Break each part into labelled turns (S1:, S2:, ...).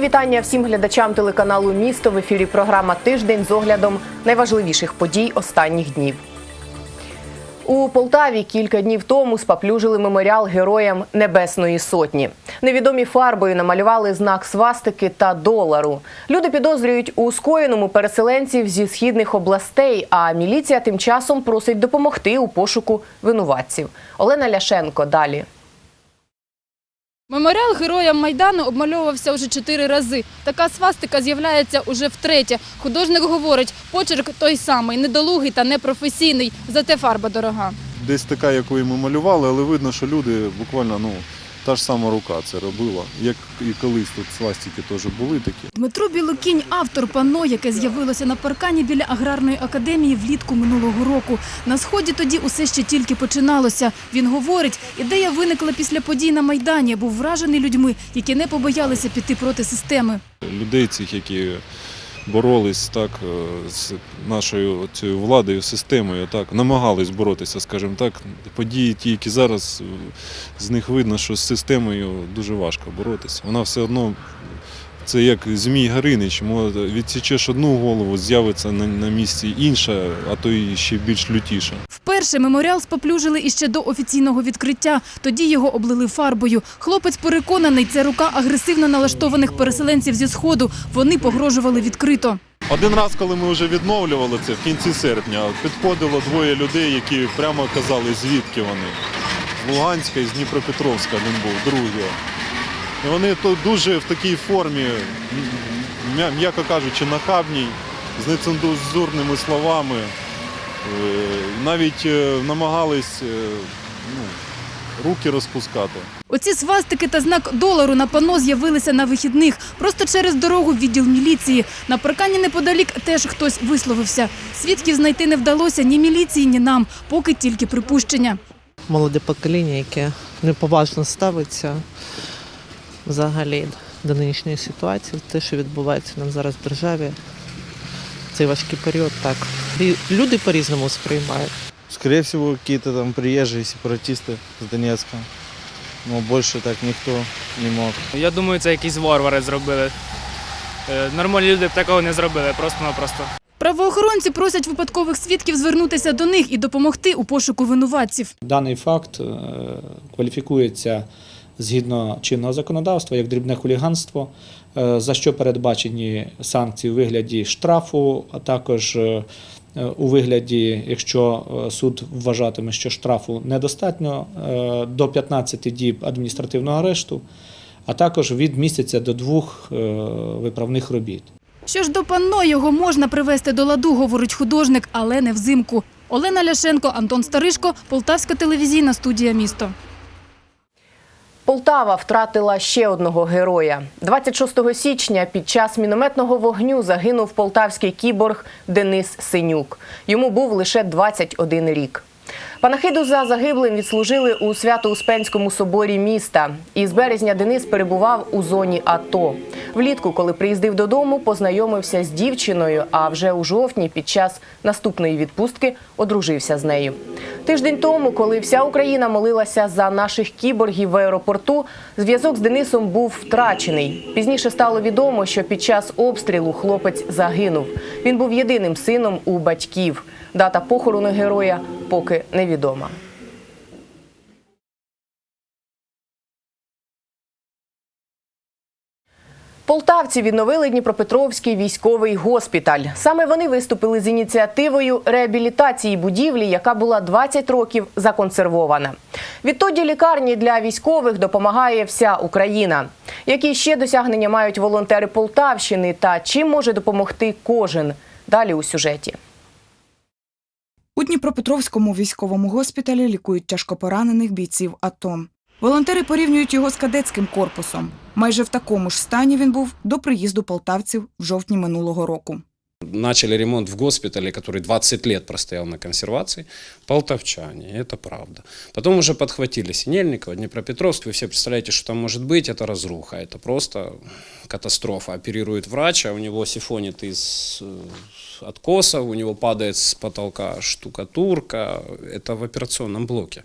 S1: Вітання всім глядачам телеканалу Місто в ефірі. Програма Тиждень з оглядом найважливіших подій останніх днів. У Полтаві кілька днів тому спаплюжили меморіал героям Небесної Сотні. Невідомі фарбою намалювали знак свастики та долару. Люди підозрюють у скоєному переселенців зі східних областей. А міліція тим часом просить допомогти у пошуку винуватців. Олена Ляшенко далі.
S2: Меморіал героям Майдану обмальовувався вже чотири рази. Така свастика з'являється уже втретє. Художник говорить, почерк той самий, недолугий та непрофесійний, зате фарба дорога.
S3: десь така, яку ми малювали, але видно, що люди буквально ну, та ж сама рука це робила. Як і колись тут свастики теж були такі.
S2: Дмитро Білокінь – автор панно, яке з'явилося на паркані біля аграрної академії влітку минулого року. На сході тоді усе ще тільки починалося. Він говорить, ідея виникла після подій на Майдані. Був вражений людьми, які не побоялися піти проти системи.
S3: Людей цих, які боролись так е, з нашою цією владою, системою, так намагались боротися, скажімо так. Події, ті, які зараз е, з них видно, що з системою дуже важко боротися. Вона все одно. Це як Змій Гаринич, відсічеш одну голову, з'явиться на, на місці інша, а то і ще більш лютіша.
S2: Вперше меморіал споплюжили іще до офіційного відкриття. Тоді його облили фарбою. Хлопець переконаний, це рука агресивно налаштованих переселенців зі Сходу. Вони погрожували відкрито.
S3: Один раз, коли ми вже відновлювали це в кінці серпня, підходило двоє людей, які прямо казали, звідки вони. З Луганська і з Дніпропетровська один був, другий. І вони то дуже в такій формі, м'яко кажучи, нахабній, з нецензурними словами. Е, Навіть е, намагались е, ну, руки розпускати.
S2: Оці свастики та знак долару на пано з'явилися на вихідних. Просто через дорогу в відділ міліції. На паркані неподалік теж хтось висловився. Свідків знайти не вдалося ні міліції, ні нам, поки тільки припущення.
S4: молоде покоління, яке неповажно ставиться взагалі до нинішньої ситуації, те, що відбувається нам зараз в державі. Цей важкий період так. І люди по-різному сприймають.
S5: Скорее всего, какие-то там приезжие сепаратисты с Донецка. Но больше так никто не мог.
S6: Я думаю, це якісь варвари зробили. Е, Нормальні люди б такого не зробили, просто-напросто.
S2: Правоохоронці просять випадкових свідків звернутися до них і допомогти у пошуку винуватців.
S7: Даний факт е, кваліфікується згідно чинного законодавства як дрібне хуліганство, е, за що передбачені санкції у вигляді штрафу, а також е, у вигляді, якщо е, суд вважатиме, що штрафу недостатньо, е, до 15 діб адміністративного арешту, а також від місяця до двох е, виправних робіт.
S2: Що ж до панно, його можна привести до ладу, говорить художник, але не взимку. Олена Ляшенко, Антон Старишко, Полтавська телевізійна студія «Місто».
S1: Полтава втратила ще одного героя. 26 січня під час мінометного вогню загинув полтавський кіборг Денис Синюк. Йому був лише 21 рік. Панахиду за загиблим відслужили у Свято-Успенському соборі міста. І з березня Денис перебував у зоні АТО. Влітку, коли приїздив додому, познайомився з дівчиною, а вже у жовтні під час наступної відпустки одружився з нею. Тиждень тому, коли вся Україна молилася за наших кіборгів в аеропорту, зв'язок з Денисом був втрачений. Пізніше стало відомо, що під час обстрілу хлопець загинув. Він був єдиним сином у батьків. Дата похорону героя поки невідома. Полтавці відновили Дніпропетровський військовий госпіталь. Саме вони виступили з ініціативою реабілітації будівлі, яка була 20 років законсервована. Відтоді лікарні для військових допомагає вся Україна. Які ще досягнення мають волонтери Полтавщини та чим може допомогти кожен? Далі у сюжеті.
S8: У Дніпропетровському військовому госпіталі лікують тяжкопоранених бійців АТО. Волонтери порівнюють його з кадетським корпусом. Майже в такому ж стані він був до приїзду полтавців в жовтні минулого року.
S9: Начали ремонт в госпитале, который 20 лет простоял на консервации, полтавчане, это правда. Потом уже подхватили Синельникова, Днепропетровск, вы все представляете, что там может быть, это разруха, это просто катастрофа. Оперирует врач, а у него сифонит из э, откосов, у него падает с потолка штукатурка, это в операционном блоке.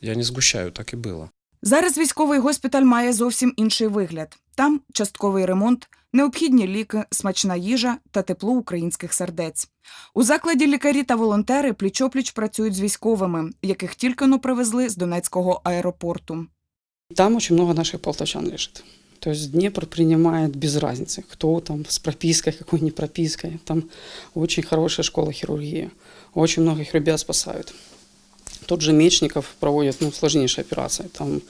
S9: Я не сгущаю, так и было.
S8: Зараз військовий госпіталь має зовсім інший вигляд. Там частковий ремонт, необхідні ліки, смачна їжа та тепло українських сердець. У закладі лікарі та волонтери пліч-опліч працюють з військовими, яких тільки но привезли з Донецького аеропорту.
S10: Там очень много наших полтавчан лежит. То есть Днепр принимает без разницы, кто там с пропиской, какой не пропиской. Там очень хорошая школа хирургии. Очень многих ребят спасают. Тот же Мечников проводит ну, сложнейшие операции. Там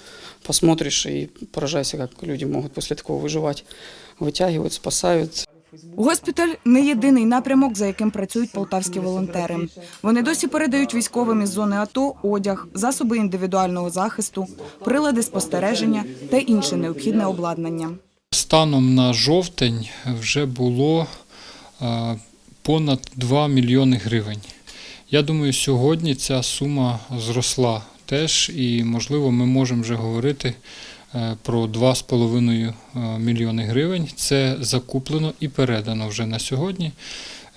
S10: посмотришь и поражайся, как люди могут после такого выживать. Вытягивают, спасают.
S8: Госпіталь не єдиний напрямок, за яким працюють полтавські волонтери. Вони досі передають військовим із зони АТО одяг, засоби індивідуального захисту, прилади спостереження та інше необхідне обладнання.
S11: Станом на жовтень вже було е, понад 2 мільйони гривень. Я думаю, сьогодні ця сума зросла теж, і можливо ми можемо вже говорити е, про 2,5 е, мільйони гривень. Це закуплено і передано вже на сьогодні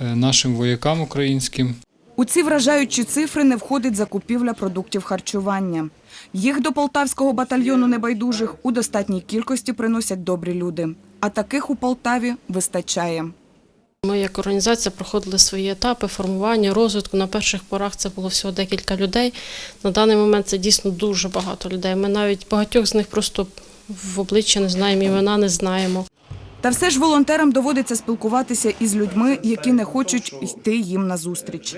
S11: е, нашим воякам українським.
S8: У ці вражаючі цифри не входить закупівля продуктів харчування. Їх до полтавського батальйону небайдужих у достатній кількості приносять добрі люди. А таких у Полтаві вистачає.
S12: Ми як організація проходили свої етапи формування, розвитку. На перших порах це було всього декілька людей. На даний момент це дійсно дуже багато людей. Ми навіть багатьох з них просто в обличчя не знаємо, імена не знаємо.
S8: Та все ж волонтерам доводиться спілкуватися із людьми, які не хочуть йти їм назустріч.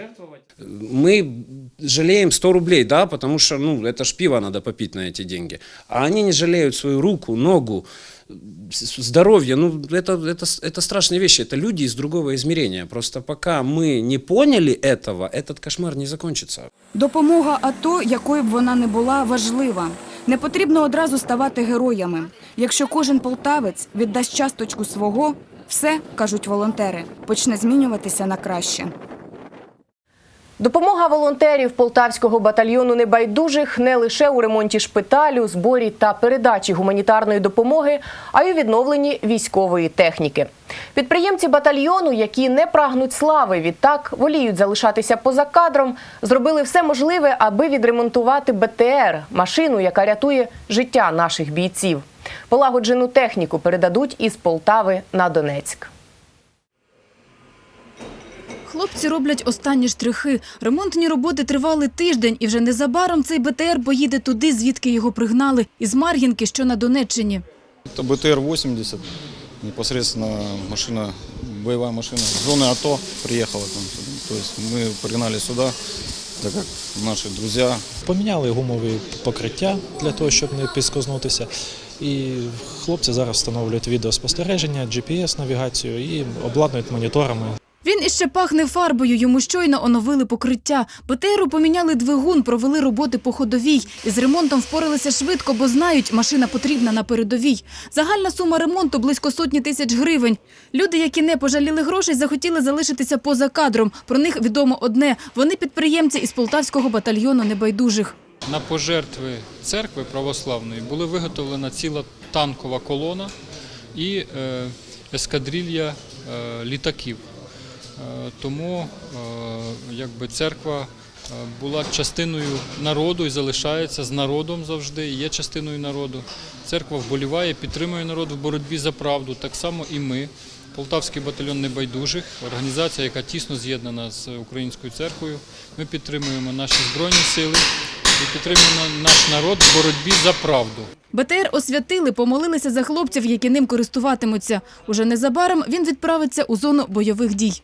S9: Мы жалеем 100 рублей, да, потому что, ну, это ж пиво надо попить на эти деньги. А они не жалеют свою руку, ногу, с- здоровье. Ну, это, это, это страшные вещи. Это люди из другого измерения. Просто пока мы не поняли этого, этот кошмар не закончится.
S8: Допомога АТО, якою б вона не була, важлива. Не потрібно одразу ставати героями. Якщо кожен полтавець віддасть часточку свого, все, кажуть волонтери, почне змінюватися на краще.
S1: Допомога волонтерів полтавського батальйону небайдужих не лише у ремонті шпиталю, зборі та передачі гуманітарної допомоги, а й у відновленні військової техніки. Підприємці батальйону, які не прагнуть слави, відтак воліють залишатися поза кадром, зробили все можливе, аби відремонтувати БТР машину, яка рятує життя наших бійців. Полагоджену техніку передадуть із Полтави на Донецьк.
S2: Хлопці роблять останні штрихи. Ремонтні роботи тривали тиждень, і вже незабаром цей БТР поїде туди, звідки його пригнали, із Мар'їнки, що на Донеччині.
S4: Это БТР-80, непосредственно машина, боевая машина. С зоны АТО приехала там. То есть мы пригнали сюда, так как наши друзья.
S13: Поміняли гумові покриття для того, щоб не підскознутися. І хлопці зараз встановлюють відеоспостереження, GPS-навігацію і обладнують моніторами.
S2: Він іще пахне фарбою, йому щойно оновили покриття. БТРу поміняли двигун, провели роботи по ходовій. Із ремонтом впоралися швидко, бо знають, машина потрібна на передовій. Загальна сума ремонту – близько сотні тисяч гривень. Люди, які не пожаліли грошей, захотіли залишитися поза кадром. Про них відомо одне – вони підприємці із полтавського батальйону небайдужих.
S11: На пожертви церкви православної була виготовлена ціла танкова колона і е, ескадрилья е, літаків. Е, тому е, якби церква е, була частиною народу і залишається з народом завжди, і є частиною народу. Церква вболіває, підтримує народ в боротьбі за правду. Так само і ми. Полтавський батальйон небайдужих, організація, яка тісно з'єднана з українською церквою. Ми підтримуємо наші збройні сили і підтримуємо наш народ в боротьбі за правду.
S2: БТР освятили, помолилися за хлопців, які ним користуватимуться. Уже незабаром він відправиться у зону бойових дій.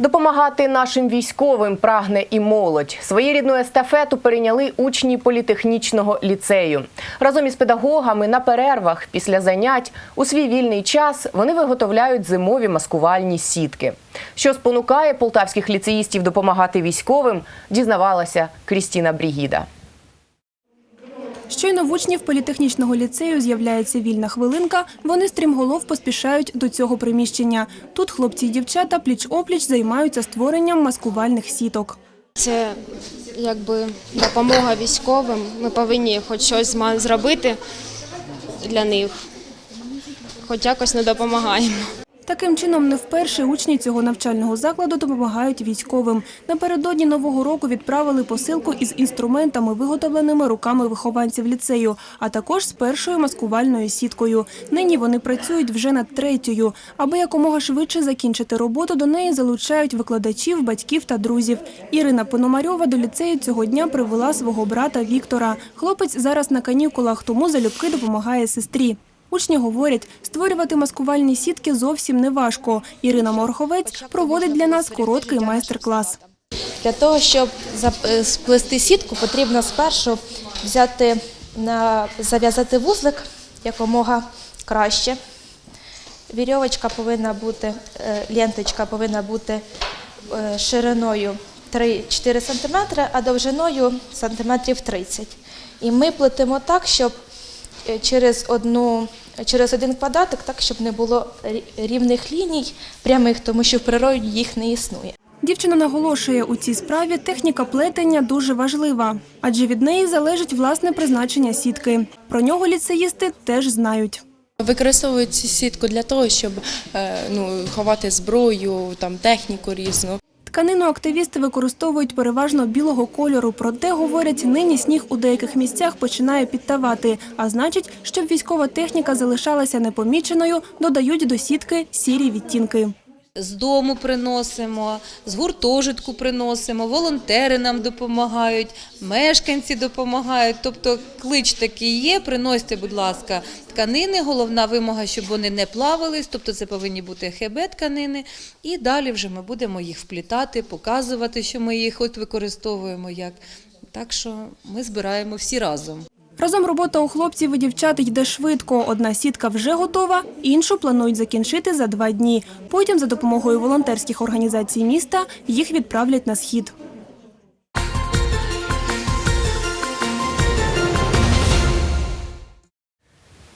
S1: Допомагати нашим військовим прагне і молодь. Своєрідну естафету перейняли учні політехнічного ліцею. Разом із педагогами на перервах після занять у свій вільний час вони виготовляють зимові маскувальні сітки. Що спонукає полтавських ліцеїстів допомагати військовим, дізнавалася Крістіна Брігіда.
S14: Щойно в учнів політехнічного ліцею з'являється вільна хвилинка, вони стрімголов поспішають до цього приміщення. Тут хлопці й дівчата пліч-опліч займаються створенням маскувальних сіток.
S15: Це якби допомога військовим. Ми повинні хоч щось зробити для них, хоч якось не допомагаємо.
S14: Таким чином, не вперше учні цього навчального закладу допомагають військовим. Напередодні нового року відправили посилку із інструментами, виготовленими руками вихованців ліцею, а також з першою маскувальною сіткою. Нині вони працюють вже над третьою. Аби якомога швидше закінчити роботу, до неї залучають викладачів, батьків та друзів. Ірина Пономарьова до ліцею цього дня привела свого брата Віктора. Хлопець зараз на канікулах, тому залюбки допомагає сестрі. Учні говорять, створювати маскувальні сітки зовсім не важко. Ірина Морховець проводить для нас короткий майстер-клас.
S16: Для того, щоб е, сплести сітку, потрібно спершу взяти на зав'язати вузлик якомога краще. Вірьовочка повинна бути, е, ленточка повинна бути е, шириною 3-4 см, а довжиною сантиметрів 30 см. І ми плетемо так, щоб через, одну, через один квадратик, так, щоб не було рівних ліній прямих, тому що в природі їх не існує.
S14: Дівчина наголошує, у цій справі техніка плетення дуже важлива, адже від неї залежить власне призначення сітки. Про нього ліцеїсти теж знають.
S17: Використовують цю сітку для того, щоб е, ну, ховати зброю, там техніку різну.
S14: Тканину активісти використовують переважно білого кольору, проте, говорять, нині сніг у деяких місцях починає підтавати. А значить, щоб військова техніка залишалася непоміченою, додають до сітки сірі відтінки.
S18: З дому приносимо, з гуртожитку приносимо, волонтери нам допомагають, мешканці допомагають. Тобто клич такий є, приносьте, будь ласка, тканини. Головна вимога, щоб вони не плавались, тобто це повинні бути ХБ тканини. І далі вже ми будемо їх вплітати, показувати, що ми їх от використовуємо як. Так що ми збираємо всі разом.
S14: Разом робота у хлопців і дівчат йде швидко. Одна сітка вже готова, іншу планують закінчити за два дні. Потім, за допомогою волонтерських організацій міста, їх відправлять на схід.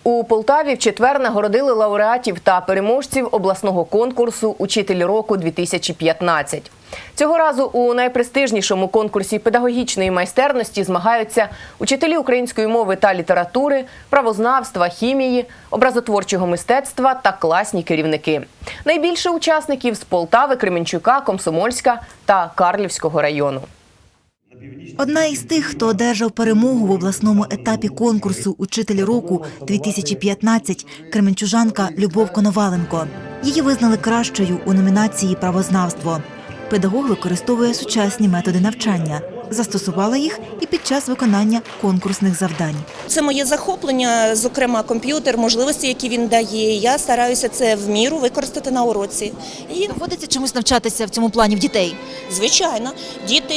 S1: У Полтаві в четвер нагородили лауреатів та переможців обласного конкурсу Учитель року 2015 Цього разу у найпрестижнішому конкурсі педагогічної майстерності змагаються учителі української мови та літератури, правознавства, хімії, образотворчого мистецтва та класні керівники. Найбільше учасників з Полтави, Кременчука, Комсомольська та Карлівського району.
S19: Одна із тих, хто одержав перемогу в обласному етапі конкурсу Учитель року 2015 Кременчужанка Любов Коноваленко. Її визнали кращою у номінації Правознавство. Педагог використовує сучасні методи навчання, застосувала їх і під час виконання конкурсних завдань.
S20: Це моє захоплення, зокрема комп'ютер, можливості, які він дає. Я стараюся це в міру використати на уроці. І
S19: доводиться чомусь навчатися в цьому плані в дітей.
S20: Звичайно, діти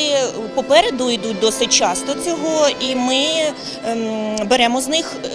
S20: попереду йдуть досить часто цього, і ми ем, беремо з них е,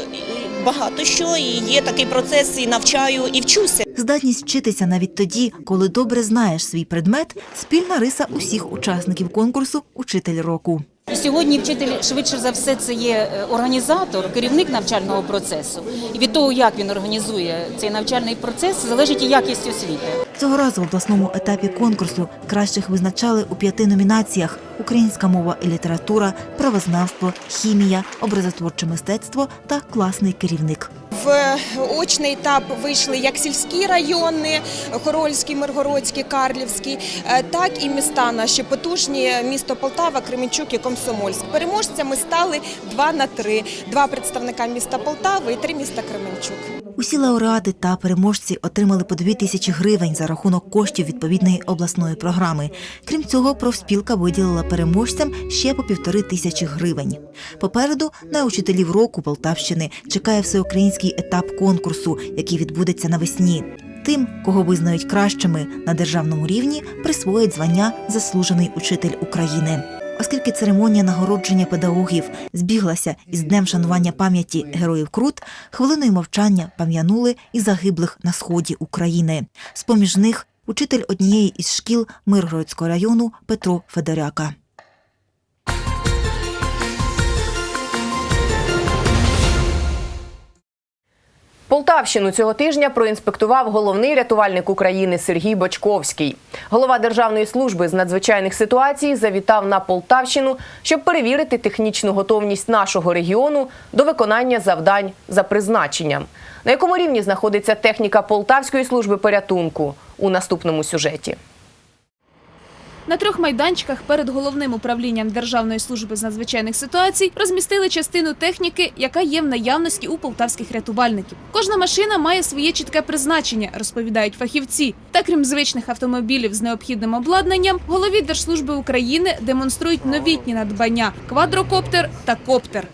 S20: багато що. І є такий процес, і навчаю, і вчуся.
S19: Здатність вчитися навіть тоді, коли добре знаєш свій предмет спільна риса усіх учасників конкурсу Учитель року.
S21: Сьогодні вчитель швидше за все це є е, організатор, керівник навчального процесу. І від того, як він організує цей навчальний процес, залежить і якість освіти.
S19: Цього разу в обласному етапі конкурсу кращих визначали у п'яти номінаціях: українська мова і література, правознавство, хімія, образотворче мистецтво та класний керівник.
S22: В очний етап вийшли як сільські райони, Хорольський, Миргородський, Карлівський, е, так і міста наші потужні місто Полтава, Кременчук і Комсомольськ. Переможцями стали два на три: два представника міста Полтави і три міста Кременчук.
S19: Усі лауреати та переможці отримали по дві тисячі гривень за рахунок коштів відповідної обласної програми. Крім цього, профспілка виділила переможцям ще по півтори тисячі гривень. Попереду на учителів року Полтавщини чекає всеукраїнський етап конкурсу, який відбудеться навесні. Тим, кого визнають кращими на державному рівні, присвоїть звання Заслужений учитель України. Оскільки церемонія нагородження педагогів збіглася із днем шанування пам'яті героїв Крут, хвилиною мовчання пам'янули і загиблих на сході України. З поміж них учитель однієї із шкіл Миргородського району Петро Федоряка.
S1: Полтавщину цього тижня проінспектував головний рятувальник України Сергій Бочковський. Голова Державної служби з надзвичайних ситуацій завітав на Полтавщину, щоб перевірити технічну готовність нашого регіону до виконання завдань за призначенням. На якому рівні знаходиться техніка Полтавської служби порятунку у наступному сюжеті.
S23: На трьох майданчиках перед головним управлінням Державної служби з надзвичайних ситуацій розмістили частину техніки, яка є в наявності у полтавських рятувальників. Кожна машина має своє чітке призначення, розповідають фахівці. Та крім звичних автомобілів з необхідним обладнанням, голові Держслужби України демонструють новітні надбання квадрокоптер та коптер.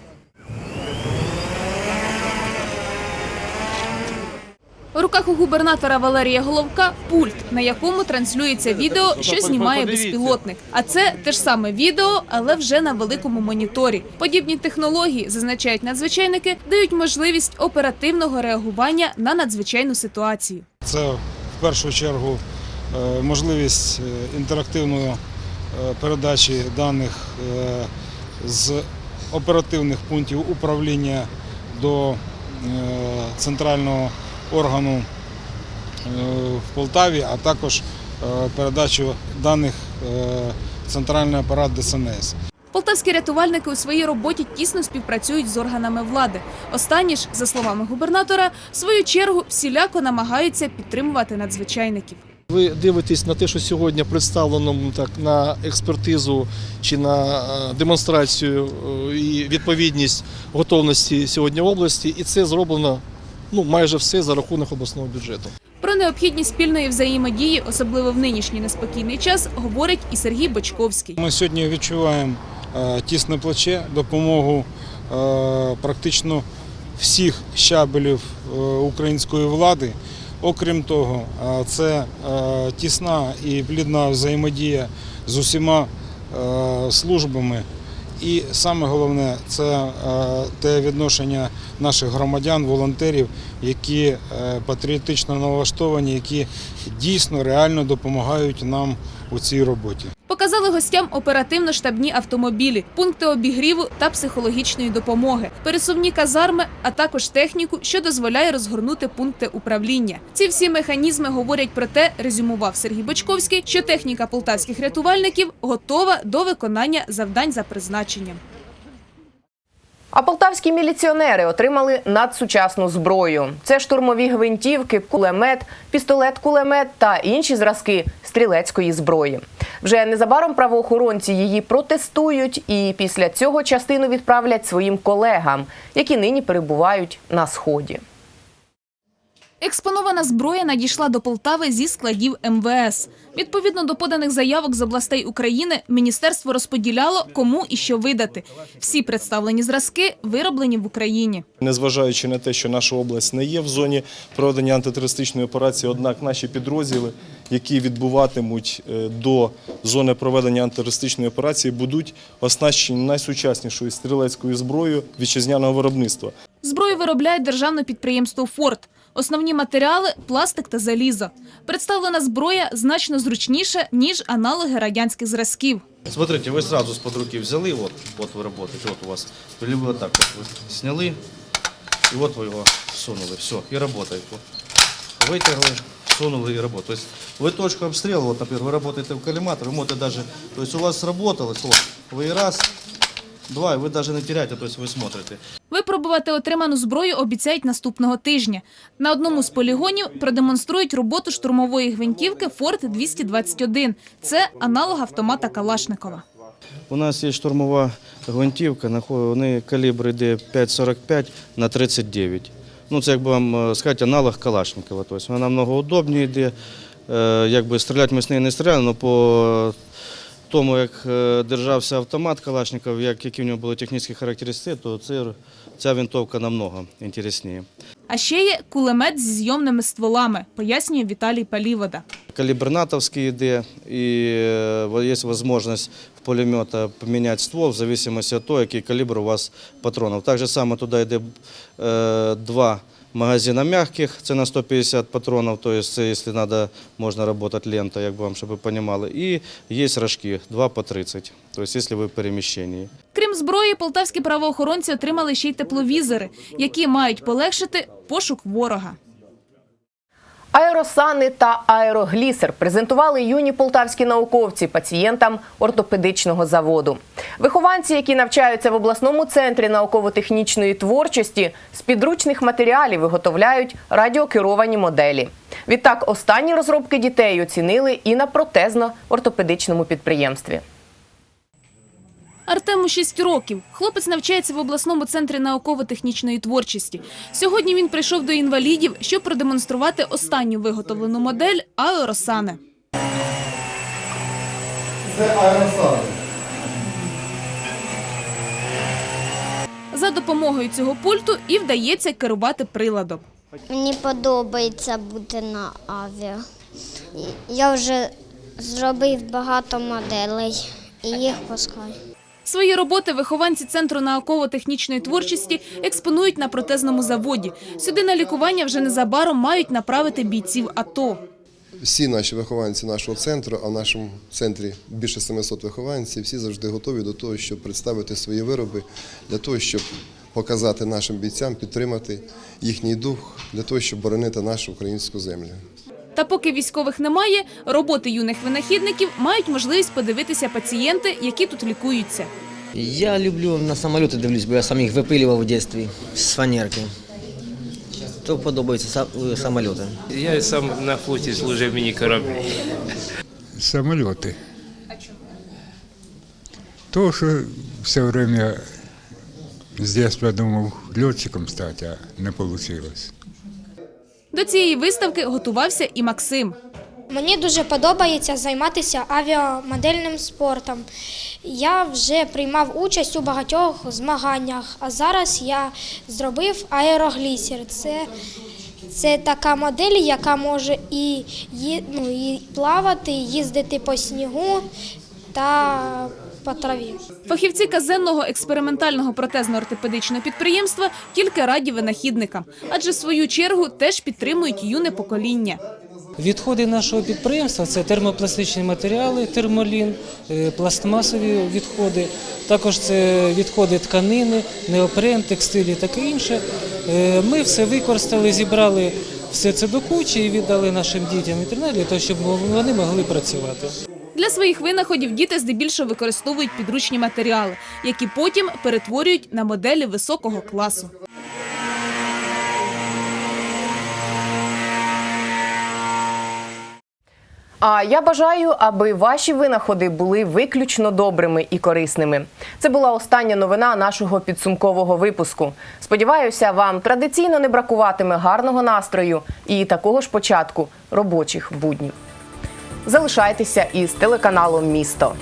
S23: У руках у губернатора Валерія Головка пульт, на якому транслюється відео, що знімає безпілотник. А це те ж саме відео, але вже на великому моніторі. Подібні технології, зазначають надзвичайники, дають можливість оперативного реагування на надзвичайну ситуацію.
S24: Це в першу чергу е, можливість е, інтерактивної е, передачі даних з оперативних пунктів управління до центрального органу е, в Полтаві, а також е, передачу даних е, центральний апарат ДСНС.
S23: Полтавські рятувальники у своїй роботі тісно співпрацюють з органами влади. Останні ж, за словами губернатора, в свою чергу всіляко намагаються підтримувати надзвичайників.
S25: Ви дивитесь на те, що сьогодні представлено так на експертизу чи на демонстрацію і відповідність готовності сьогодні області, і це зроблено ну майже все за рахунок обласного бюджету.
S23: Про необхідність спільної взаємодії, особливо в нинішній неспокійний час, говорить і Сергій Бочковський.
S24: Ми сьогодні відчуваємо е, тісне плече, допомогу е, практично всіх щабелів е, української влади. Окрім того, це тісна і плідна взаємодія з усіма службами. І саме головне це е, те відношення наших громадян, волонтерів, які е, патріотично налаштовані, які дійсно реально допомагають нам у цій роботі.
S23: Показали гостям оперативно-штабні автомобілі, пункти обігріву та психологічної допомоги, пересувні казарми, а також техніку, що дозволяє розгорнути пункти управління. Ці всі механізми говорять про те, резюмував Сергій Бочковський, що техніка полтавських рятувальників готова до виконання завдань за призначенням.
S1: А полтавські міліціонери отримали надсучасну зброю. Це штурмові гвинтівки, кулемет, пістолет-кулемет та інші зразки стрілецької зброї. Вже незабаром правоохоронці її протестують і після цього частину відправлять своїм колегам, які нині перебувають на сході.
S23: Експонована зброя надійшла до Полтави зі складів МВС. Відповідно до поданих заявок з областей України, міністерство розподіляло, кому і що видати. Всі представлені зразки вироблені в Україні.
S26: Незважаючи на те, що наша область не є в зоні проведення антитерористичної операції, однак наші підрозділи, які відбуватимуть е, до зони проведення антитерористичної операції, будуть оснащені найсучаснішою стрілецькою зброєю вітчизняного виробництва.
S23: Зброю виробляє державне підприємство «Форт». Основні матеріали – пластик та залізо. Представлена зброя значно зручніша, ніж аналоги радянських зразків.
S5: Смотрите, вы сразу с под руки взяли, вот, вот вы работаете, вот у вас, или вы вот так вот вы сняли, и вот вы его сунули, все, и работает. Вот. Вытянули, сунули и работает. То есть вы точку обстрела, вот, например, вы работаете в коллиматоре, вы можете даже, то есть у вас сработалось, вот, вы и раз, два, и вы даже не теряете, то есть вы смотрите.
S23: Випробувати отриману зброю обіцяють наступного тижня. На одному з полігонів продемонструють роботу штурмової гвинтівки «Форт-221». Це аналог автомата Калашникова.
S5: У нас є штурмова гвинтівка, вони калібр йде 5,45 на 39. Ну, це, як би вам е, сказати, аналог Калашникова. Тобто вона намного удобніше йде. Е, Якби стріляти ми з неї не стріляли, але по тому, як е, держався автомат Калашников, як, які в нього були технічні характеристики, то це, ця винтовка намного інтересніше.
S23: А ще є кулемет зі зйомними стволами, пояснює Віталій Палівода.
S5: Калибр натовский йде, і е, є можливість в пулемета поміняти ствол в зависимости від того, який калібр у вас патронів. Так же само туди йде е, два магазина мягких, це на 150 патронів, тобто це, якщо треба, можна працювати лента, як би вам, щоб ви розуміли. І є рожки, 2 по 30, тобто якщо ви в переміщенні.
S23: Крім зброї, полтавські правоохоронці отримали ще й тепловізори, які мають полегшити пошук ворога.
S1: Аеросани та аероглісер презентували юні полтавські науковці пацієнтам ортопедичного заводу. Вихованці, які навчаються в обласному центрі науково-технічної творчості, з підручних матеріалів виготовляють радіокеровані моделі. Відтак, останні розробки дітей оцінили і на протезно-ортопедичному підприємстві.
S23: Артему 6 років. Хлопець навчається в обласному центрі науково-технічної творчості. Сьогодні він прийшов до інвалідів, щоб продемонструвати останню виготовлену модель аеросани.
S27: Це аеросани.
S23: За допомогою цього пульту і вдається керувати приладом.
S28: Мені подобається бути на авіа. Я вже зробив багато моделей і їх пускаю.
S23: Свої роботи вихованці Центру науково-технічної творчості експонують на протезному заводі. Сюди на лікування вже незабаром мають направити бійців АТО.
S29: Всі наші вихованці нашого центру, а в нашому центрі більше 700 вихованців, всі завжди готові до того, щоб представити свої вироби, для того, щоб показати нашим бійцям, підтримати їхній дух, для того, щоб боронити нашу українську землю.
S23: Та поки військових немає, роботи юних винахідників мають можливість подивитися пацієнти, які тут лікуються.
S30: Я люблю на самоліти дивлюсь, бо я сам їх випилював у дитинстві з фанерки. То подобаються са- е, самоліти.
S31: Я сам на флоті служив мені кораблі.
S32: Самолеты. То, что все время с детства думал летчиком стать, а не получилось.
S23: До цієї виставки готувався і Максим.
S33: Мені дуже подобається займатися авіамодельним спортом. Я вже приймав участь у багатьох змаганнях, а зараз я зробив аероглісер. Це, це така модель, яка може і, ну, і плавати, їздити по снігу та по траві.
S23: Фахівці казенного експериментального протезно-ортопедичного підприємства тільки раді винахідникам, адже свою чергу теж підтримують юне покоління.
S34: Відходи нашого підприємства це термопластичні матеріали, термолін, е, пластмасові відходи, також це відходи тканини, неопрен, і таке інше. Е, Ми все використали, зібрали все це до кучі і віддали нашим дітям інтернет для того, щоб вони могли працювати.
S23: Для своїх винаходів діти здебільшого використовують підручні матеріали, які потім перетворюють на моделі високого класу.
S1: А я бажаю, аби ваші винаходи були виключно добрими і корисними. Це була остання новина нашого підсумкового випуску. Сподіваюся, вам традиційно не бракуватиме гарного настрою і такого ж початку робочих буднів. Залишайтеся із телеканалом Місто.